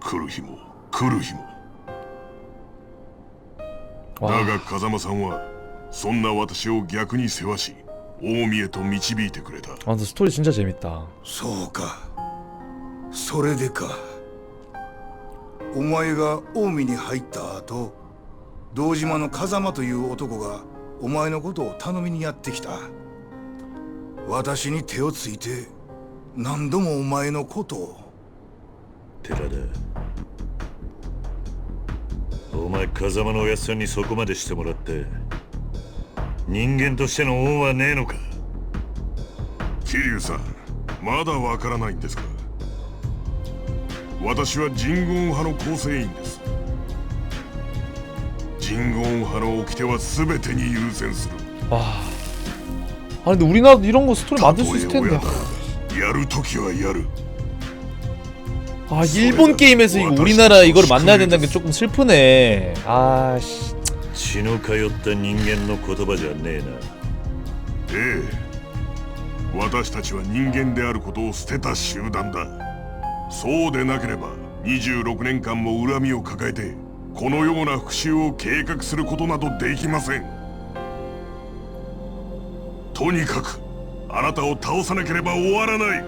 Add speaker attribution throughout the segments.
Speaker 1: 来る日も来る日も
Speaker 2: 와,
Speaker 1: だが風間さんはそんな私を逆に世話し近江へと導いてくれた
Speaker 2: 아, 근데 스토리 진짜 재밌다.
Speaker 3: そうかそれでかお前が近江に入った後堂島の風間という男がお前のことを頼みにやってきた私に手をついて何度もお前のことを
Speaker 4: 寺田 お前風間のおやっさんにそこまでしてもらって人間としての恩はねえのか
Speaker 1: 桐生さんまだわからないんですか私は神言派の構成員です神言派の掟は全てに優先する
Speaker 2: 와. 아 근데 우리나라도 이런 거 스토리 만들 수 있을
Speaker 1: たとえ
Speaker 2: 텐데.
Speaker 1: 親だやるときはやる
Speaker 2: 아 일본 게임에서 이거 우리나라 이거를 만나야 된다는 게 조금 슬프네. 아씨.
Speaker 4: 血の通った人間の言葉じゃねえな
Speaker 1: ええ私たちは人間であることを捨てた集団だそうでなければ26年間も恨みを抱えてこのような復讐を計画することなどできませんとにかくあなたを倒さなければ終わらない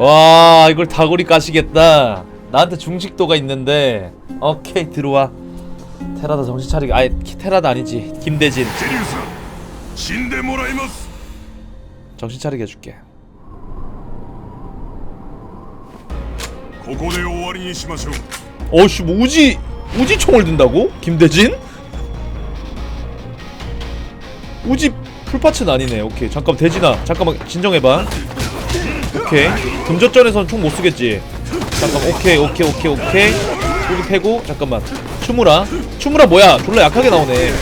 Speaker 2: 와 이걸 다구리 까시겠다. 나한테 중식도가 있는데 오케이 들어와. 테라다 정신 차리게. 아예 테라다 아니지 김대진
Speaker 1: ジェリウス死んでもらいます
Speaker 2: 정신 차리게 해줄게.
Speaker 1: ここで終わりにしましょう
Speaker 2: 어씨 뭐 우지 우지 총을 든다고? 김대진? 우지 풀파츠는 아니네. 오케이 잠깐 대진아 잠깐만 진정해봐. 오케이 금전전에선 총 못 쓰겠지. 잠깐 오케이 오케이 오케이 오케이 여기 패고 잠깐만 추무라 추무라 뭐야 졸라 약하게 나오네.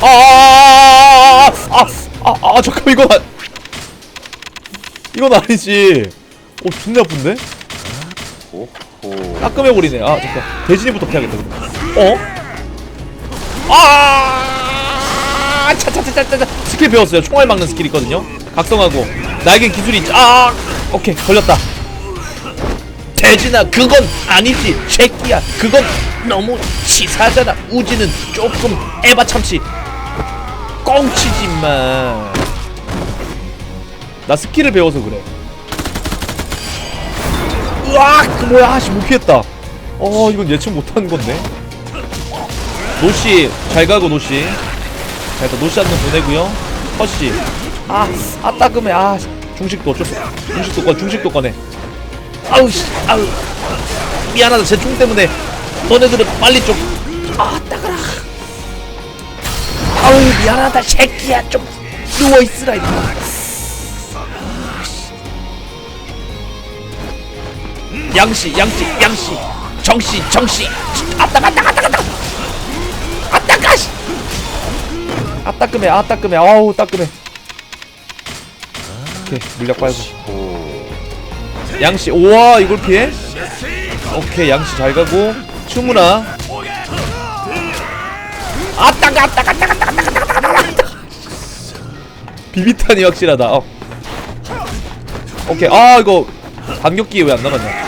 Speaker 2: 아아아아아아 아, 아, 아, 아, 잠깐 아, 이건 아니지. 어 존나 아픈데? 따끔해버리네. 아, 잠깐. 대진이부터 피하겠다. 어? 아! 차차차차차. 스킬 배웠어요. 총알 막는 스킬 있거든요. 각성하고. 나에겐 기술이 있 아! 오케이, 걸렸다. 대진아, 그건 아니지. 새끼야. 그건 너무 치사하잖아. 우지는 조금 에바 참치. 꽁치지 마. 나 스킬을 배워서 그래. 으악! 그 뭐야? 아씨 못 피했다. 어 이건 예측 못하는 건데. 노씨 잘 가고 노씨. 자 일단 노씨 한 번 보내고요. 허씨. 아, 아 따끔해. 아 중식도 어쩔 수. 중식도 꺼. 중식도 꺼내. 아우 씨. 아우. 미안하다. 제 총 때문에 너네들은 빨리 좀. 아 따가라. 아우 미안하다. 새끼야 좀 누워 있으라 이놈아. 양씨 양씨 양씨 정씨 정씨 아따가 아따가 아따가 아따가 아따가 씨. 아 따끔해 아 따끔해 아우 따끔해 오케이 물약 빨고. 양씨 우와 이걸 피해? 오케이 양씨 잘 가고. 아따가 아따가 아따가 아따가 아따가 아따가 아따가. 비비탄이 확실하다. 어. 오케이 아 이거 반격기 왜 안 나갔냐.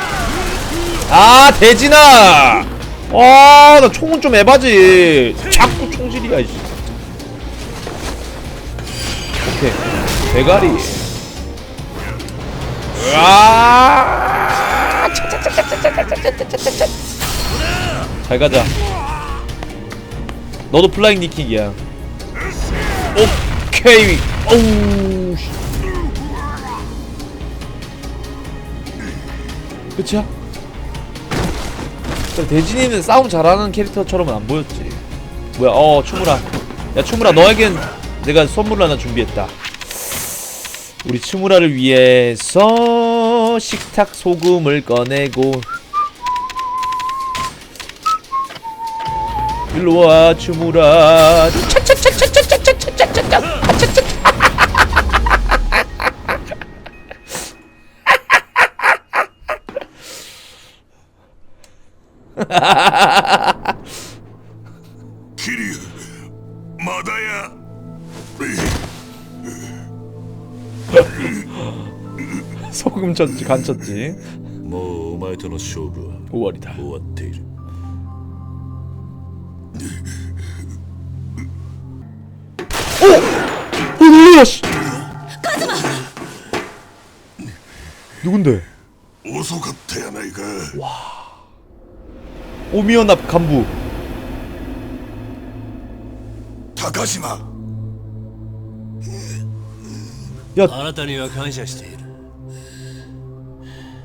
Speaker 2: 아 대진아! 아나 총은 좀 에바지. 자꾸 총질이야 이씨. 오케이 대가리 으아! 잘 가자. 너도 플라잉 니킥이야. 오케이. 오우. 그치야? 대진이는 싸움 잘하는 캐릭터처럼은 안 보였지. 뭐야? 어, 추무라. 야, 추무라, 너에겐 내가 선물 하나 준비했다. 우리 츠무라를 위해서 식탁 소금을 꺼내고 일로 와 츠무라 소금 쳤지 간 쳤지
Speaker 4: もうお前との勝負は
Speaker 2: 5월이다
Speaker 4: 終わっている
Speaker 2: 어 놀래라 씨 누군데
Speaker 1: 遅かったやないか
Speaker 2: 오미연합 간부
Speaker 3: 高島
Speaker 5: あなたには感謝している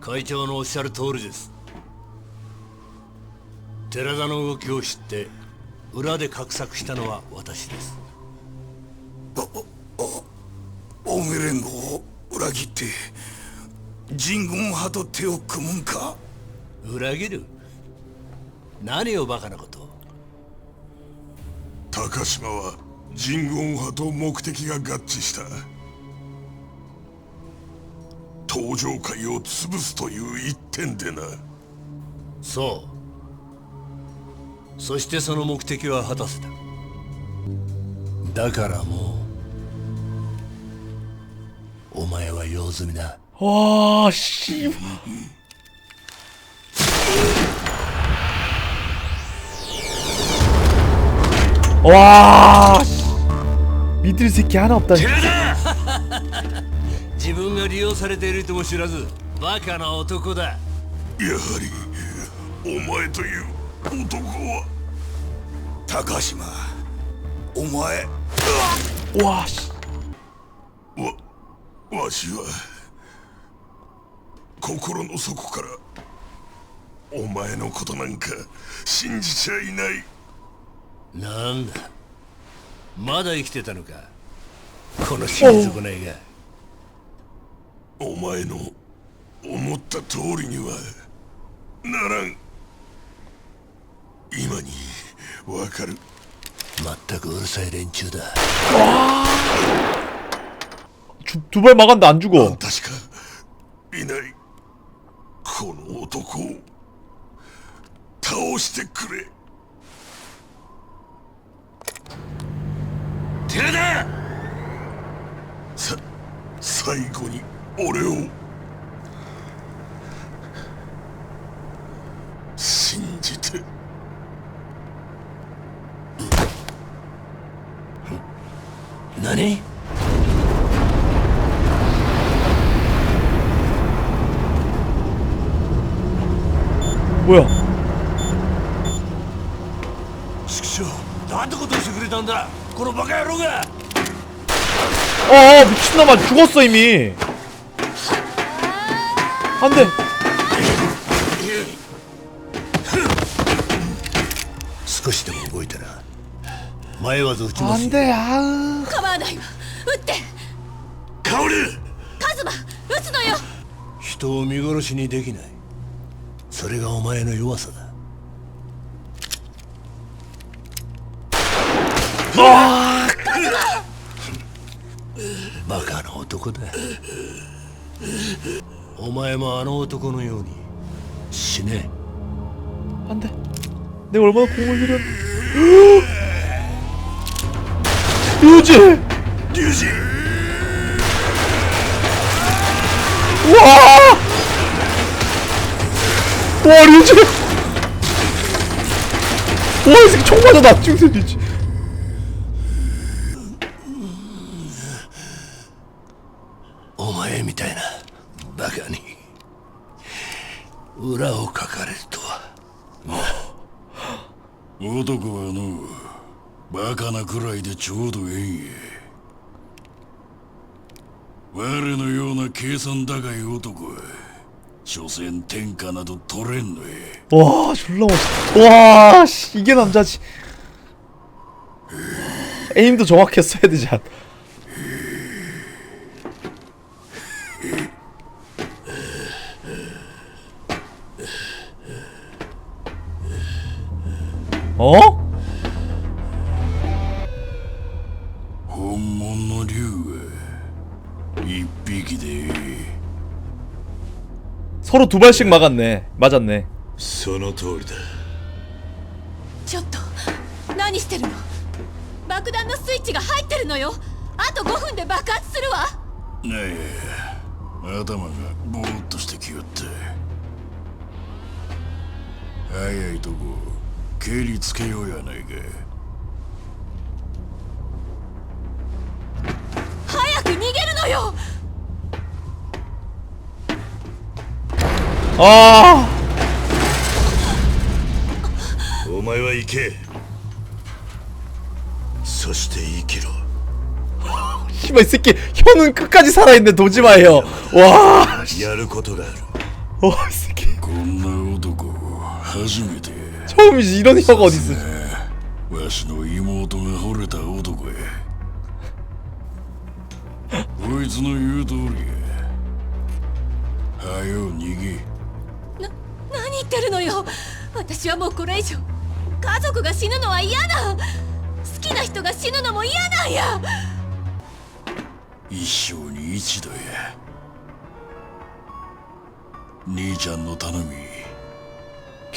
Speaker 5: 会長のおっしゃる通りです。寺田の動きを知って裏で画策したのは私です。
Speaker 3: 青梅連合を裏切って人軍派と手を組むんか？
Speaker 5: 裏切る？何をバカなこと？を
Speaker 1: 高島は人軍派と目的が合致した登場界を潰すという一点でな。
Speaker 5: そう。そしてその目的は果たせた。だからもうお前は用済みだ。
Speaker 2: おあしばわあ
Speaker 5: Beatrice, 分が利用されているとも知らずバカな男だ。
Speaker 1: やはりお前という男は。
Speaker 3: 高島お前。
Speaker 2: 와 씨.
Speaker 1: わわしは心の底からお前のことなんか信じちゃいない。
Speaker 5: なんだ。まだ生きてたのか。この死に損ないが
Speaker 1: お前の思った通りにはならん今にわかる
Speaker 5: まったくうるさい連中だ
Speaker 2: 두 발 막았는데 안 죽어.
Speaker 1: 確かいないこの男を倒してくれ
Speaker 5: 寺田
Speaker 1: さ最後に 俺を信じて
Speaker 5: 何
Speaker 2: 뭐야?
Speaker 5: 畜生なんてことをしてくれたんだこのバカ野郎が
Speaker 2: 어 미친놈아 죽었어 이미. 안돼.
Speaker 5: 少しでも動いたら迷わず撃ちますよ
Speaker 2: 안돼 아으.
Speaker 6: 構わないわ撃って
Speaker 5: 香り
Speaker 6: カズマ撃つのよ
Speaker 5: 人を見殺しにできないそれがお前の弱さだバカな男だ お前もあの男のように死ね
Speaker 2: 안돼. 내가 얼마나 공을 들였. 유지.
Speaker 1: 龍二
Speaker 2: 와. 와 류지. 와이 새끼 총 맞아 나 죽는 류지.
Speaker 7: 男はのバカなくらいでちょうどええんや我のような計算高い男は所詮天下など取れんのえ
Speaker 2: 와 졸라 멋있다 와 씨, 이게 남자지 에임도 정확했어야 되지 않 어?
Speaker 7: 本物の竜は一匹でええ
Speaker 2: 서로 두 발씩 막았네 맞았네
Speaker 4: その通りだ
Speaker 6: ちょっと何してるの爆弾のスイッチが入ってるのよあと5分で爆発するわ
Speaker 7: ねえ頭がぼーっとしてきよって早いとこ 蹴りつけようやないか
Speaker 6: 早く逃げるのよ
Speaker 2: 아
Speaker 4: お前は行けそして生きろ
Speaker 2: 씨발 이 새끼 혀는 끝까지 살아있네 도지마예요 와
Speaker 4: やることがある
Speaker 2: 와, 이 새끼
Speaker 7: こんな男初めて
Speaker 2: 超みじいろん。な方をデ
Speaker 7: わしの妹が惚れた男へ。こいつの言う通りはよ逃げ。
Speaker 6: な何言ってるのよ。私はもうこれ以上家族が死ぬのは嫌だ。好きな人が死ぬのも嫌なんや。
Speaker 7: 一生に一度や。兄ちゃんの頼み。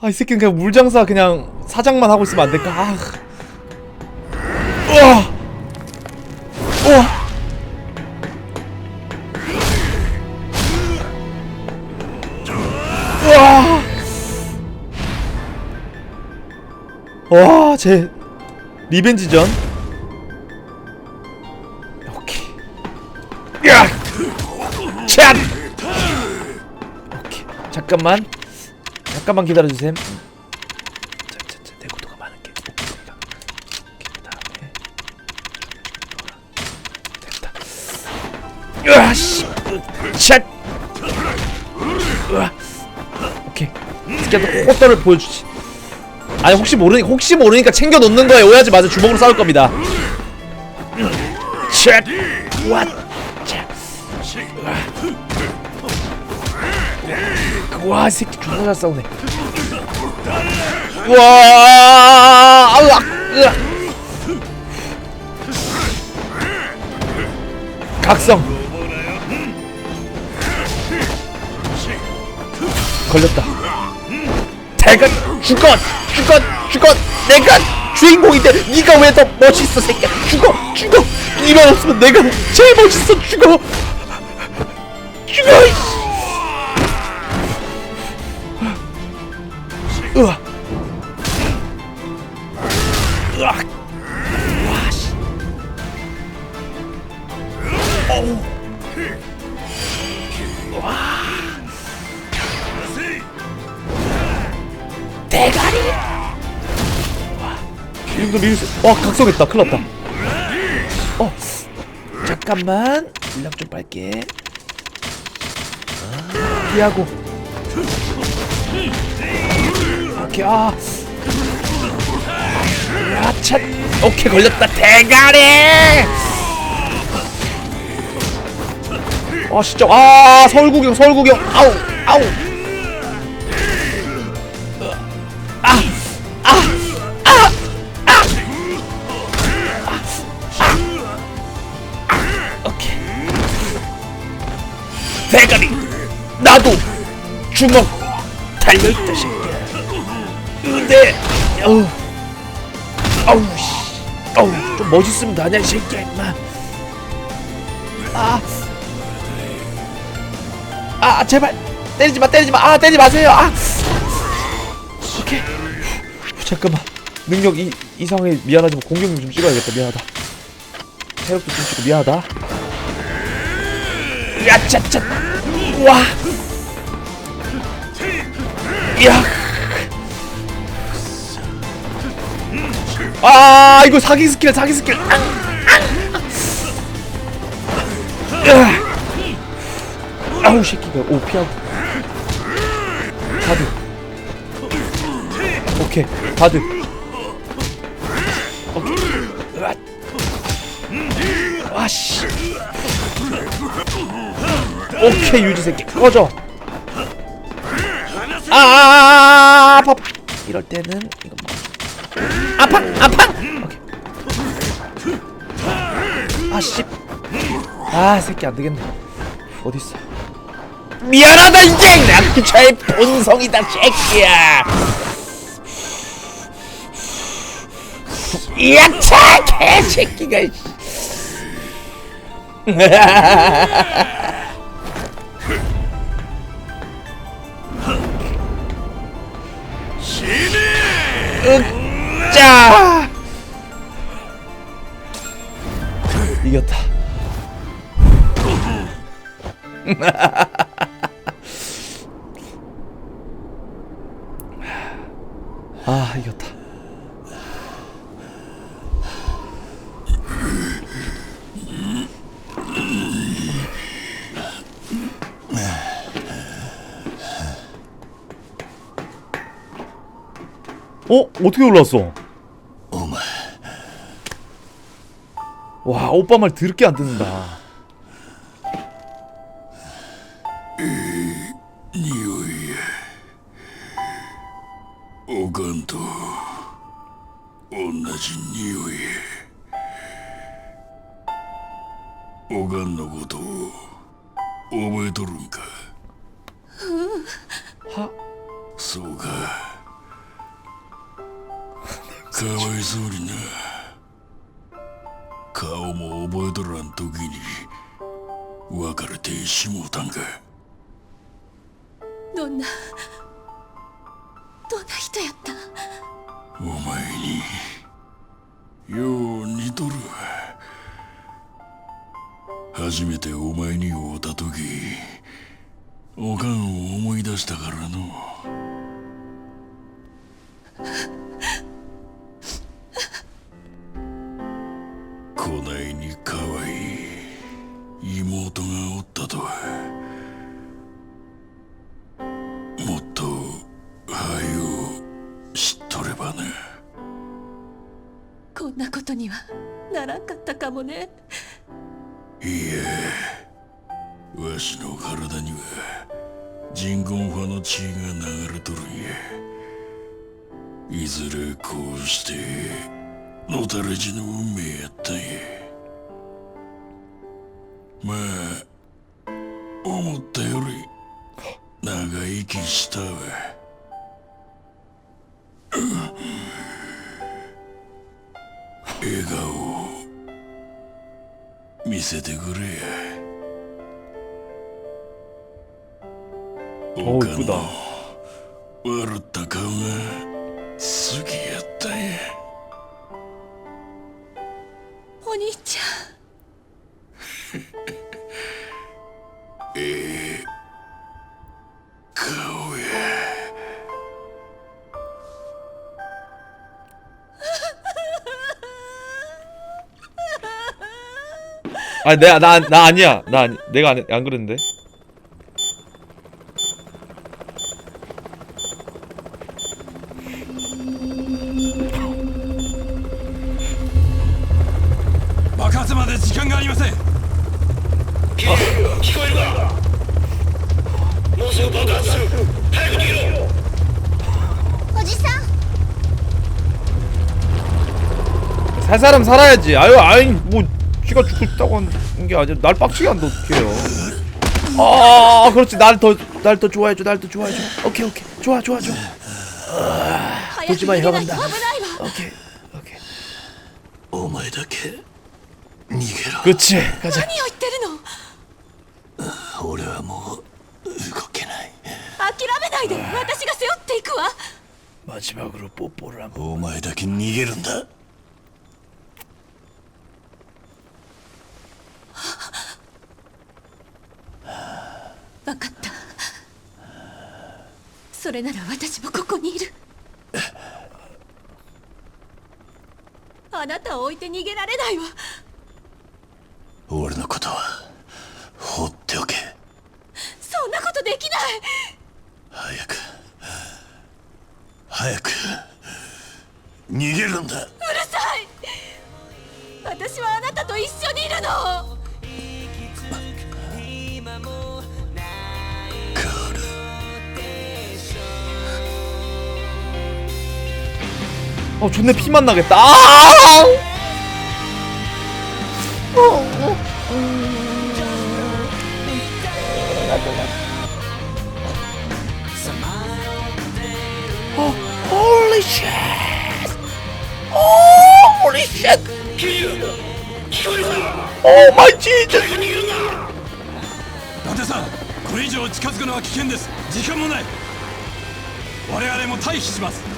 Speaker 2: 아 이 새끼는 그냥 물장사 그냥 사장만 하고 있으면 안 될까? 아. 우와. 우와. 우와. 와 제 리벤지전. 오케이. 야! 샷! 오케이. 잠깐만 잠깐만 기다려주셈. 목표가 오케이 그다음에 됐다. 으아씨. 샷. 으아. 오케이. 꽃돌을 보여주지. 아니 혹시 모르니 혹시 모르니까 챙겨 놓는 거에 오해하지 마세요. 주먹으로 싸울 겁니다. 샷. 왓! 자. 와, 이 새끼 존나 잘 싸우네. 와, 아우, 아, 으아. 각성. 걸렸다. 대가 죽건, 죽건, 죽건. 내가 주인공인데 네가 왜 더 멋있어, 새끼야. 죽어, 죽어. 이만 없으면 내가 제일 멋있어. 죽어. 죽어. 각성했다. 큰일 났다. 어. 잠깐만. 물량 좀 빨게. 아, 피하고. 오케이 아 아차 오케이 걸렸다 대가리 아 진짜 아 서울구경 서울구경 아우 아우 아아아아 주먹 달려있다 씨 안돼 어우 어우 씨 어우 좀 멋있으면 다냐 이 새끼야 임마 아 아, 제발 때리지 마, 때리지 마. 아, 때리지 마세요. 아, 오케이. 후, 잠깐만. 능력 이, 이 상황에 미안하지만 공격력 좀 찍어야겠다. 미안하다. 체력도 좀 찍고 미안하다. 야, 차차. 와. 야. 아, 이거 사기 스킬, 사기 스킬. 아, 아. 으아. 아우 새끼가 오 피하고 바드 오케이 바드 오케이. 와씨 오케이 유지 새끼 꺼져 아아아아 아파 이럴 때는 이거 뭐. 아파 아파! 오케이. 아 씨. 아 새끼 안 되겠네. 어디 있어? 미안하다 난 그차의 본성이다 새끼야! 야차 개새끼가 으짜. 이겼다. 아 이겼다 어? 어떻게 올라왔어?
Speaker 5: 오마.
Speaker 2: 와 오빠 말 드럽게 안 듣는다
Speaker 7: 니오예 오간도 온나지 니오예 오간 노고도 오베도룬가 かわいそうにな。顔も覚えとらん時に別れてしもうたんか。にはな
Speaker 6: らんかったかもね。
Speaker 7: いやわしの体には人工派の血が流れとるんや。いずれこうしてのたれ死の運命やったんや。まあ思ったより長生きしたわ。顔を見せてくれ。や
Speaker 2: お
Speaker 7: かんの笑った顔が好きやったんや
Speaker 2: 아 내가 나, 나 아니야. 나 아니, 내가 안, 안 그랬는데. 살 사람 살아야지. 아유 아이 뭐 쥐가 죽고 싶다고 하는 게 아니라 날 빡치게 한다 어떡해요 아 그렇지 날 더 날 더 좋아해줘 날 더 좋아해줘 오케이 오케이 좋아 좋아 좋아
Speaker 6: 早
Speaker 2: 도지마
Speaker 6: 逃げないと
Speaker 2: 해간다
Speaker 6: 危ないわ
Speaker 2: 오케이 오케이
Speaker 7: お前だけ逃げろ
Speaker 2: 그치 가자
Speaker 6: 何を言ってるの
Speaker 7: 俺はもう動けない
Speaker 6: 諦めないで私が背負っていくわ
Speaker 2: 마지막으로 뽀뽀를 한번
Speaker 7: お前だけ逃げるんだ
Speaker 6: 分かった。それなら私もここにいる。あなたを置いて逃げられないわ。
Speaker 7: 俺のことは放っておけ。
Speaker 6: そんなことできない。
Speaker 7: 早く。早く。逃げるんだ。
Speaker 6: うるさい。私はあなたと一緒にいるの
Speaker 2: 어 존내 피만 나겠다 아! 어, holy shit! Oh, holy shit! Oh my Jesus!
Speaker 8: 伊達さんこれ以上近づくのは危険です時間もない我々も退避します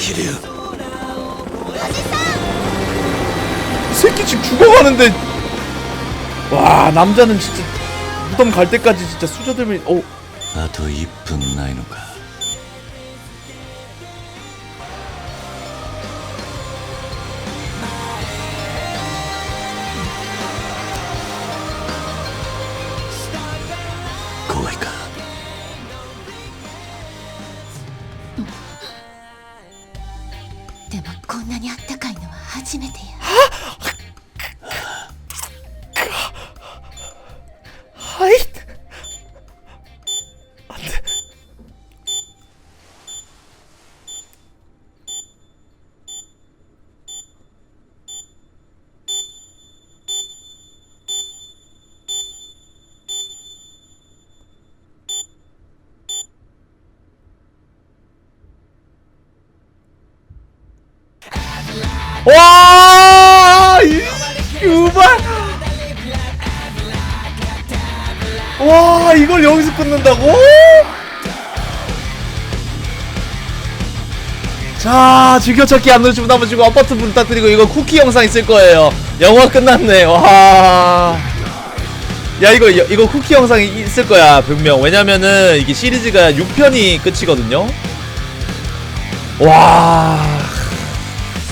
Speaker 7: 기리야
Speaker 2: 이 새끼 지금 죽어가는데 와 남자는 진짜 무덤 갈 때까지 진짜 수저들면 어
Speaker 7: あと1分ないのか
Speaker 2: 와, 이 유발. 와 이걸 여기서 끊는다고? 자 즐겨찾기 안 누르시면 한번 주고 아파트 부탁드리고 이거 쿠키 영상 있을 거예요. 영화 끝났네. 와 야 이거 이거 쿠키 영상이 있을 거야 분명. 왜냐면은 이게 시리즈가 6편이 끝이거든요. 와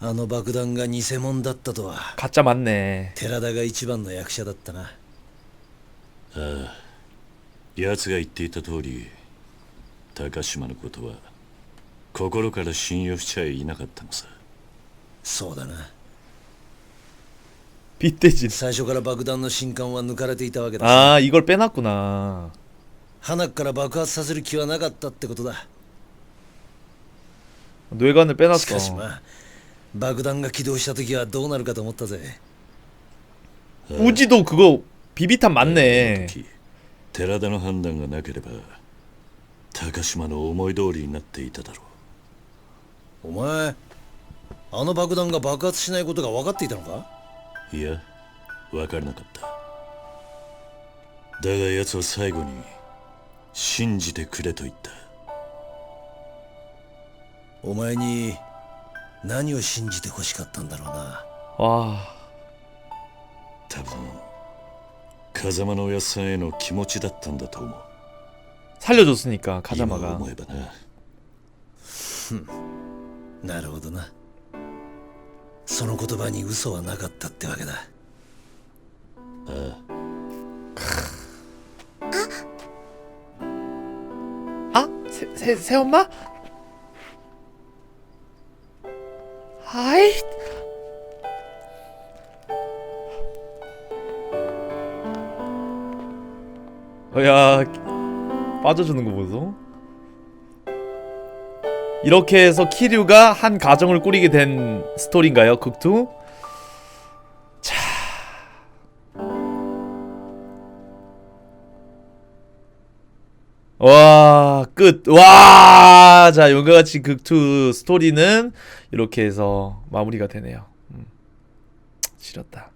Speaker 5: あの爆弾が偽物だったとは
Speaker 2: 가짜 맞네.
Speaker 5: 寺田が一番の役者だったな
Speaker 4: 奴が言っていた通り高島のことは心から信用しちゃいなかったのさ
Speaker 5: そうだな
Speaker 2: 빗대진.
Speaker 5: 最初から爆弾の信管は抜かれていたわけだし
Speaker 2: 아, 이걸 빼놨구나.
Speaker 5: 花から爆発させる気はなかったってことだ
Speaker 2: 뇌관을
Speaker 5: しかし
Speaker 2: 빼놨어.
Speaker 5: まあ 爆弾が起動した時はどうなるかと思ったぜ
Speaker 2: 우지도 그거 비비탄 맞네.
Speaker 4: 時寺田の判断がなければ高島の思い通りになっていただろ
Speaker 5: お前あの爆弾が爆発しないことが分かっていたのか
Speaker 4: ういや分からなかっただが奴は最後に信じてくれと言った
Speaker 5: お前に 何を信じて欲しかったんだろうな
Speaker 2: 와.
Speaker 4: 多分風間のおやっさんへの気持ちだったんだと思う
Speaker 2: 살려줬으니까
Speaker 4: 今
Speaker 2: 가자마가.
Speaker 4: 思えばな
Speaker 5: なるほどなその言葉に嘘はなかったってわけだ
Speaker 2: 아? 새, 새, 새엄마? 아이. 어, 야 빠져주는 거 보소. 이렇게 해서 키류가 한 가정을 꾸리게 된 스토리인가요? 극투? 자. 와. 끝. 와! 자, 용과 같이 극투 스토리는 이렇게 해서 마무리가 되네요. 음. 싫었다.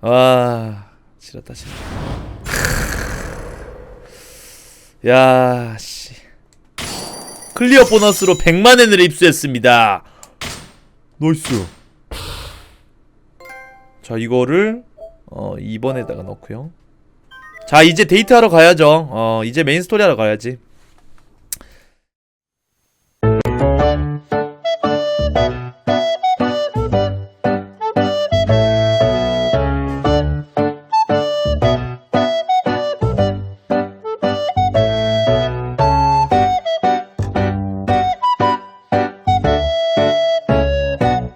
Speaker 2: 와, 싫었다, 싫었다. 야, 씨. 클리어 보너스로 100만 엔을 입수했습니다. 나이스. 자, 이거를 어 2번에다가 넣고요. 자, 이제 데이트하러 가야죠. 어, 이제 메인 스토리 하러 가야지.